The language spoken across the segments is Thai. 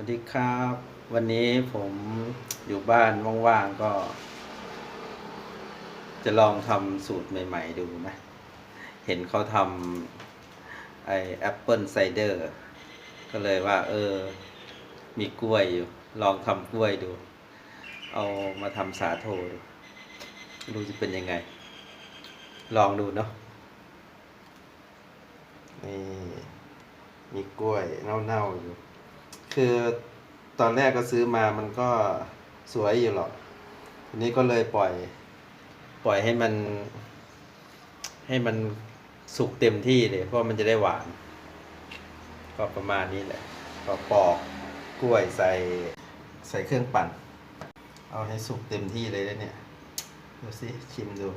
วัสดีครับ วันนี้ผมอยู่บ้านว่างๆก็ จะลองทำสูตรใหม่ ๆ ดูนะ เห็นเขาทำไอแอปเปิลไซเดอร์ก็เลยว่า เออ มีกล้วยอยู่ ลองทำกล้วยดู เอามาทำสาโทดูไม่รู้จะเป็นยังไง ลองดูเนาะนี่มีกล้วยเน่าๆอยู่ คือตอนแรกก็ซื้อมามันก็สวยอยู่หรอกทีนี้ก็เลยปล่อย ปล่อยให้มัน ให้มันสุกเต็มที่เลยเพราะมันจะได้หวาน ก็ประมาณนี้แหละก็ปอกกล้วยใส่ใส่เครื่องปั่น เอาให้สุกเต็มที่เลยแล้วเนี่ยดูสิชิมดู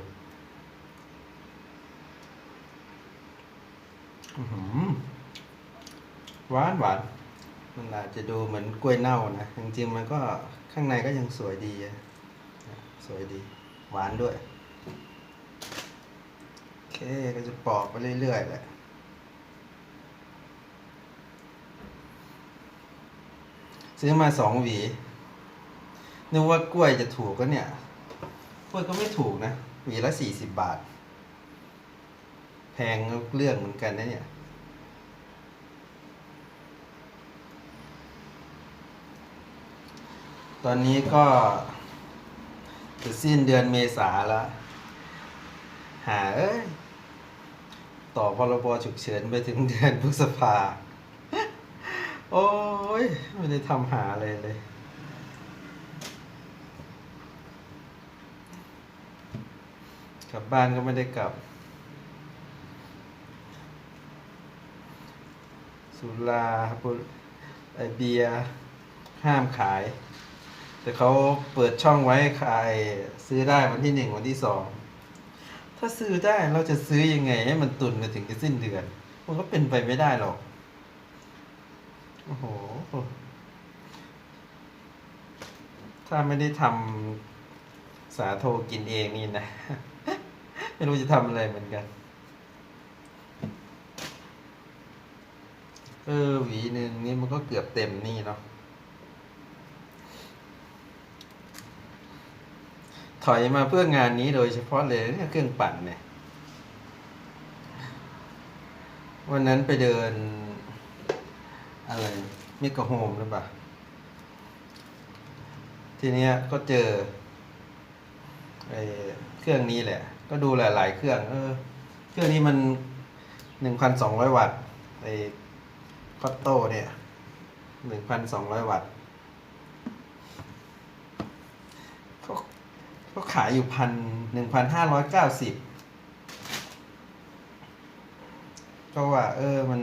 หวานหวาน มันอาจจะดูเหมือนกล้วยเน่านะ จริงๆมันก็ข้างในก็ยังสวยดี สวยดี หวานด้วย โอเค ก็จะปอกไปเรื่อยๆแหละซื้อมาสองหวี นึกว่ากล้วยจะถูกก็เนี่ย กล้วยก็ไม่ถูกนะ หวีละสี่สิบบาท แพงเรื่องเหมือนกันนะเนี่ย ตอนนี้ก็จะสิ้นเดือนเมษาแล้ว หาเอ้ย ต่อพรบฉุกเฉินไปถึงเดือนพฤษภา โอ้ย ไม่ได้ทำหาอะไรเลย กลับบ้านก็ไม่ได้กลับ สุราบุไอเบียห้ามขาย แต่เขาเปิดช่องไว้ขายซื้อได้วันที่หนึ่งวันที่สองถ้าซื้อได้เราจะซื้อยังไง ให้มันตุนไปถึงจะสิ้นเดือน มันก็เป็นไปไม่ได้หรอก โอ้โห ถ้าไม่ได้ทำสาโทกินเองนี่นะ ไม่รู้จะทำอะไรเหมือนกัน เออหวีหนึ่งนี่มันก็เกือบเต็มนี่เนาะ ถอยมาเพื่องานนี้โดยเฉพาะเลยเนี่ยเครื่องปั่นเนี่ย วันนั้นไปเดิน อะไรมิกโฮมหรือเปล่า ทีเนี้ยก็เจอไอ้เครื่องนี้แหละ ก็ดูหลาย ๆ เครื่อง เออ เครื่องนี้มันหนึ่งพันสองร้อยวัตต์ไอ้คอตโต้เนี่ยหนึ่งพันสองร้อยวัตต์เขา เขาขายอยู่พันหนึ่งพันห้าร้อยเก้าสิบก็ว่า เออมัน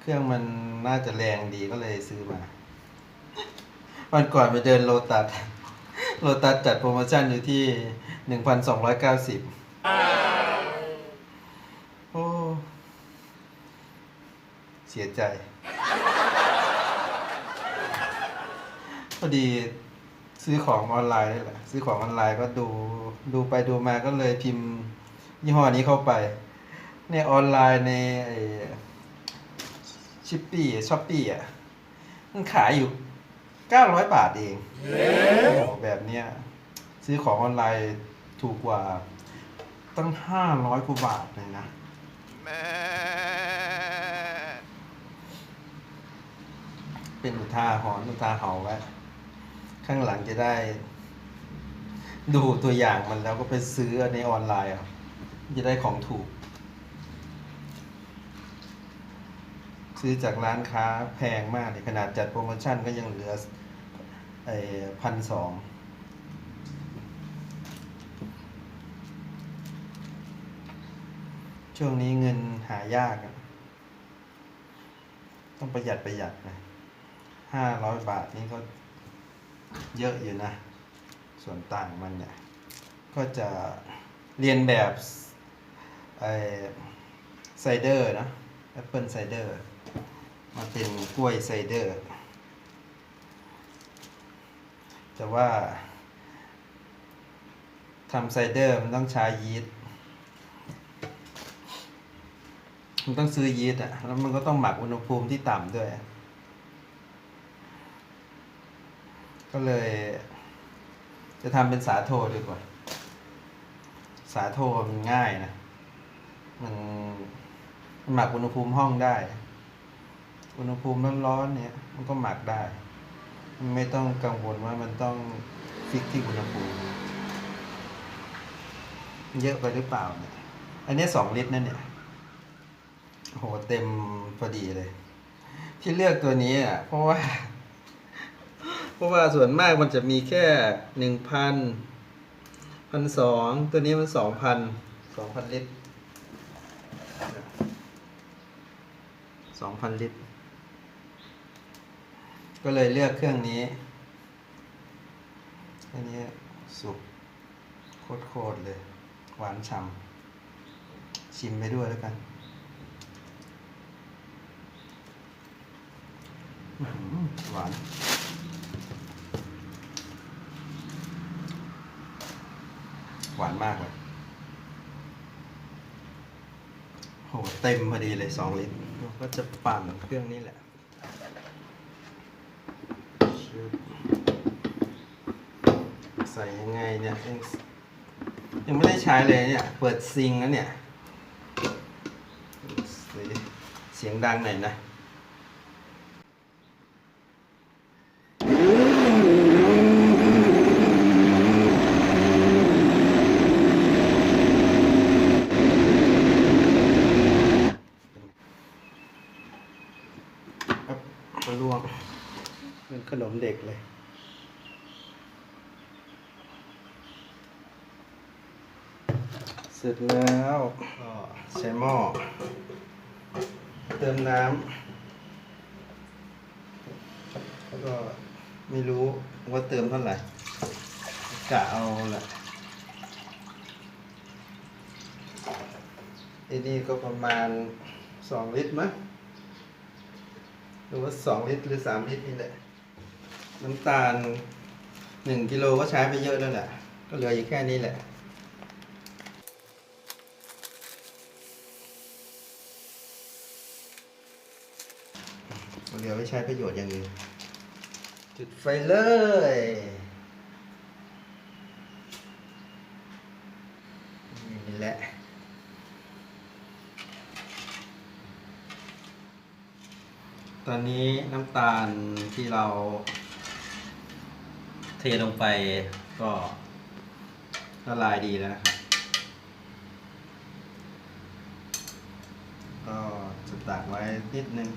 เครื่องมันน่าจะแรงดีก็เลยซื้อมา วันก่อนไปเดินโลตัสโลตัสจัดโปรโมชั่นอยู่ที่หนึ่งพันสองร้อยเก้าสิบโอ้เสียใจ พอดี ซื้อของออนไลน์นี่แหละ ซื้อของออนไลน์ก็ดูดูไปดูมาก็เลยพิมพ์ยี่ห้อนี้เข้าไปในออนไลน์ในไอ้ชิปปี้ช้อปปี้อะมันขายอยู่เก้าร้อยบาทเองโอ้โหแบบเนี้ยซื้อของออนไลน์ถูกกว่าตั้งห้าร้อยกว่าบาทเลยนะเป็นอุทาหรณ์อุทาเหาไว้ ข้างหลังจะได้ ดูตัวอย่างมันแล้วก็ไปซื้อในออนไลน์อะจะได้ของถูก ซื้อจากร้านค้าแพงมากเลยขนาดจัดโปรโมชั่นก็ยังเหลือไอ้พันสองช่วงนี้เงินหายาก ต้องประหยัดประหยัดนะห้าร้อยบาทนี่ก็ เยอะอยู่นะ ส่วนต่างมันเนี่ย ก็จะเรียนแบบไอไซเดอร์นะแอปเปิลไซเดอร์มาเป็นกล้วยไซเดอร์ แต่ว่าทำไซเดอร์มันต้องใช้ยีสต์มันต้องซื้อยีสต์อะ แล้วมันก็ต้องหมักอุณหภูมิที่ต่ำด้วย ก็เลย จะทำเป็นสาโทดีกว่า สาโทมันง่ายนะ มันมันหมักอุณหภูมิห้องได้ อุณหภูมิร้อนๆเนี่ย มันก็หมักได้มันไม่ต้องกังวลว่ามันต้องฟิกที่อุณหภูมิ เยอะไปหรือเปล่าเนี่ย อันนี้สองลิตรนั่นเนี่ยโอ้โหเต็มพอดีเลย ที่เลือกตัวนี้อะเพราะว่า เพราะว่าส่วนมากมันจะมีแค่หนึ่งพันพันสองตัวนี้มันสองพันสองพันลิตรสองพันลิตร ก็เลยเลือกเครื่องนี้ อันนี้สุกโคตรๆเลย หวานฉ่ำชิมไปด้วยแล้วกันหวาน หวานมากเลยโหเต็มพอดีเลยสองลิตรเราก็จะปั่นเครื่องนี้แหละใส่ยังไงเนี่ย ยังยังไม่ได้ใช้เลยเนี่ย เปิดซิงแล้วเนี่ย เสียงดังหน่อยนะ ครับมะลวก เป็นขนมเด็กเลย เสร็จแล้วก็ใช้หม้อ เติมน้ำก็ไม่รู้ว่าเติมเท่าไหร่กะเอาแหละไอ้นี่ก็ประมาณสองลิตรมั้งหรือว่าสองลิตรหรือสามลิตรนี่แหละ น้ำตาลหนึ่งกิโลก็ใช้ไปเยอะแล้วแหละ ก็เหลืออยู่แค่นี้แหละเหลือไว้ใช้ประโยชน์อย่างอื่นจุดไฟเลยนี่แหละตอนนี้น้ำตาลที่เรา เทลงไปก็ละลายดีแล้วนะครับ ก็จะตักไว้นิดนึง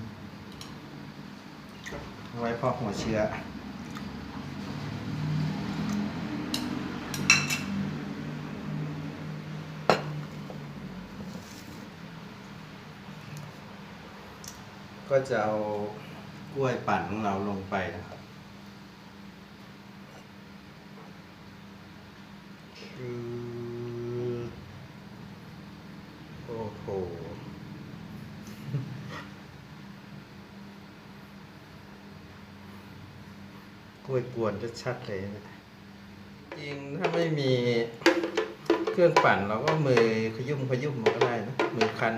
ไว้พอหัวเชื้อก็จะเอากล้วยปั่นของเราลงไปนะครับคือโอ้โห กวนชัดๆเลยนะจริงถ้าไม่มีเครื่องปั่นเราก็มือขยุ่มขยุ่มมันก็ได้นะมือคัน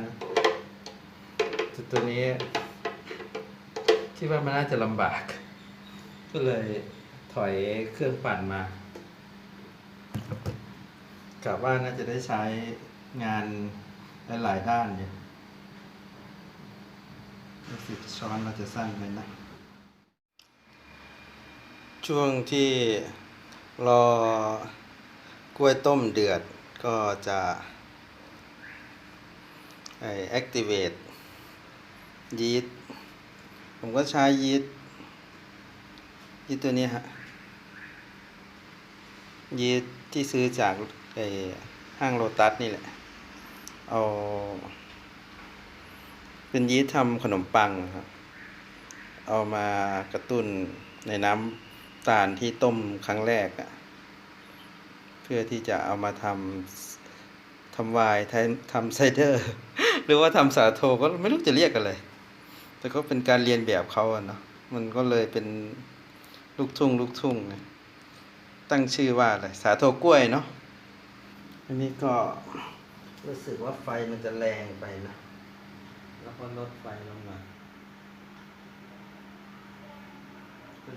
แต่ตัวนี้คิดว่ามันน่าจะลำบาก ก็เลยถอยเครื่องปั่นมากะว่าน่าจะได้ใช้งานหลายๆด้านเนี่ยรู้สึกช้อนเราจะสั้นไปนะ ช่วงที่รอกล้วยต้มเดือดก็จะไอ activate ยีสต์ผมก็ใช้ยีสต์ยีสต์ตัวนี้ฮะยีสต์ที่ซื้อจากไอห้างโลตัสนี่แหละ เอา เป็นยีสต์ทำขนมปังครับ เอามากระตุ้นในน้ำ ตาลที่ต้มครั้งแรกอะเพื่อที่จะเอามาทำทำวน์ทำไซเดอร์ หรือว่าทำสาโทก็ไม่รู้จะเรียกอะไร แต่ก็เป็นการเรียนแบบเขาอะเนาะมันก็เลยเป็นลูกทุ่งลูกทุ่งไงตั้งชื่อว่าอะไรสาโทกล้วยเนาะอันนี้ก็รู้สึกว่าไฟมันจะแรงไปนะ แล้วก็ลดไฟลงมา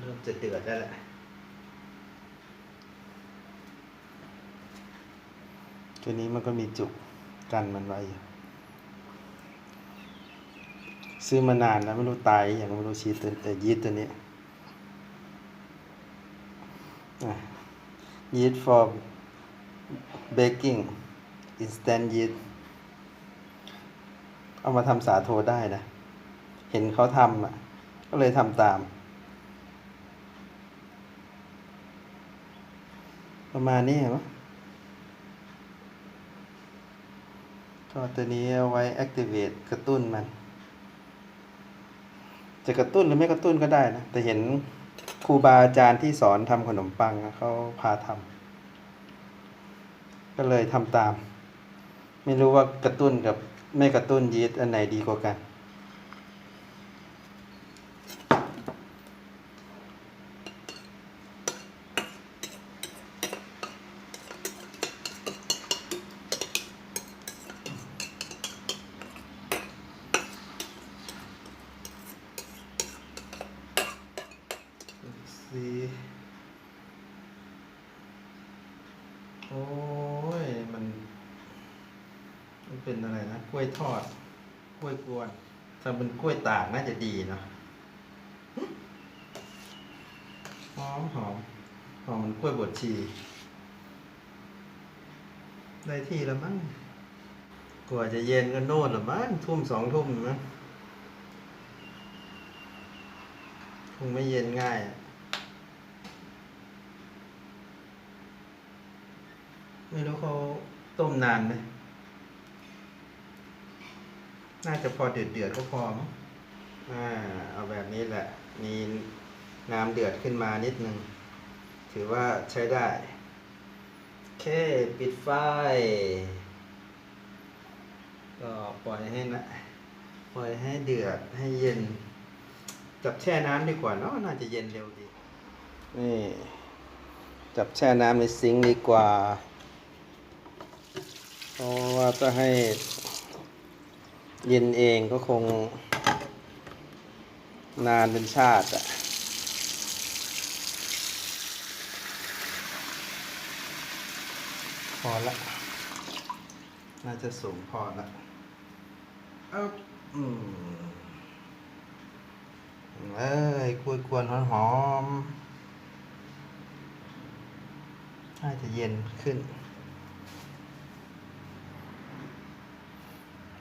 เริ่มจะเดือดแล้วแหละตัวนี้มันก็มีจุกกันมันไว้ซื้อมานานแล้วไม่รู้ตายอย่างไม่รู้ชีตัวยีตตัวนี้ยีต for baking instant ยีดเอามาทำสาโทได้นะ เห็นเขาทำอะ ก็เลยทำตาม ประมาณนี้มั้งก็ตัวนี้เอาไว้ activate กระตุ้นมัน จะกระตุ้นหรือไม่กระตุ้นก็ได้นะ แต่เห็นครูบาอาจารย์ที่สอนทำขนมปังเขาพาทำก็เลยทำตาม ไม่รู้ว่ากระตุ้นกับไม่กระตุ้นยีสต์อันไหนดีกว่ากัน สีโอ้ย มัน มันเป็นอะไรนะ กล้วยทอด กล้วยกวนถ้าเป็นกล้วยตากน่าจะดีเนาะหอมหอมหอมมันกล้วยบดชี ได้ที่แล้วมั้งกว่าจะเย็นก็โน่นละมั้งทุ่มสองทุ่มมั้งคงไม่เย็นง่ายอะ ไม่รู้เขาต้มนานไหมน่าจะพอเดือดเดือดก็พอมั้งอ่าเอาแบบนี้แหละ มีน้ำเดือดขึ้นมานิดนึง ถือว่าใช้ได้ โอเค ปิดไฟ ก็ปล่อยให้นะปล่อยให้เดือดให้เย็น จับแช่น้ำดีกว่าเนาะน่าจะเย็นเร็วดี นี่ จับแช่น้ำในซิงค์ดีกว่า เพราะว่าจะให้เย็นเองก็คง นานเป็นชาติอะพอละ น่าจะสูงพอละเอาอืมเอ้ยกล้วยกวนหอมๆน่าจะเย็นขึ้น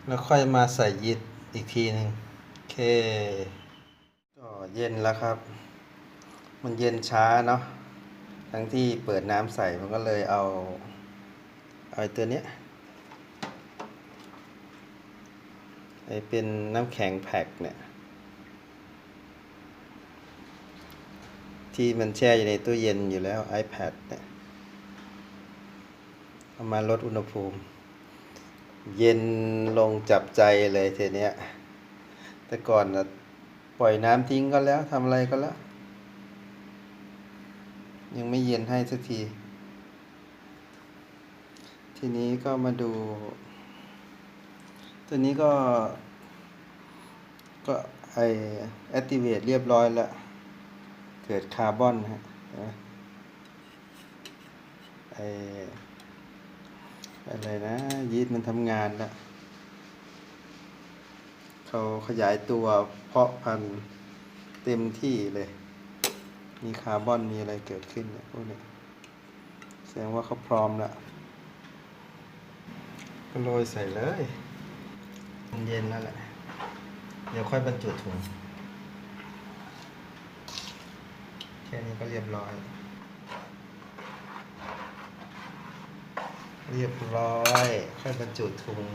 แล้วค่อยมาใส่ยีสต์อีกทีหนึ่งโอเค ก็เย็นแล้วครับ มันเย็นช้าเนาะทั้งที่เปิดน้ำใส่มันก็เลยเอาเอาไอตัวเนี้ยไอเป็นน้ำแข็งแพ็คเนี่ย ที่มันแช่อยู่ในตู้เย็นอยู่แล้ว iPad เนี่ยเอามาลดอุณหภูมิ เย็นลงจับใจเลยทีเนี้ย แต่ก่อนนะปล่อยน้ำทิ้งก็แล้วทำอะไรก็แล้ว ยังไม่เย็นให้สักที ทีนี้ก็มาดู ตัวนี้ก็ ก็ไอ activate เรียบร้อยแล้ว เกิดคาร์บอนฮะไอ อะไรนะ ยีสต์มันทำงานแล้วเขาขยายตัวเพาะพันธุ์เต็มที่เลย มีคาร์บอนมีอะไรเกิดขึ้นเนี่ยพวกนี้แสดงว่าเขาพร้อมแล้วก็โรยใส่เลยมันเย็นแล้วแหละ เดี๋ยวค่อยบรรจุถุง แค่นี้ก็เรียบร้อย เรียบร้อยค่อยบรรจุถุง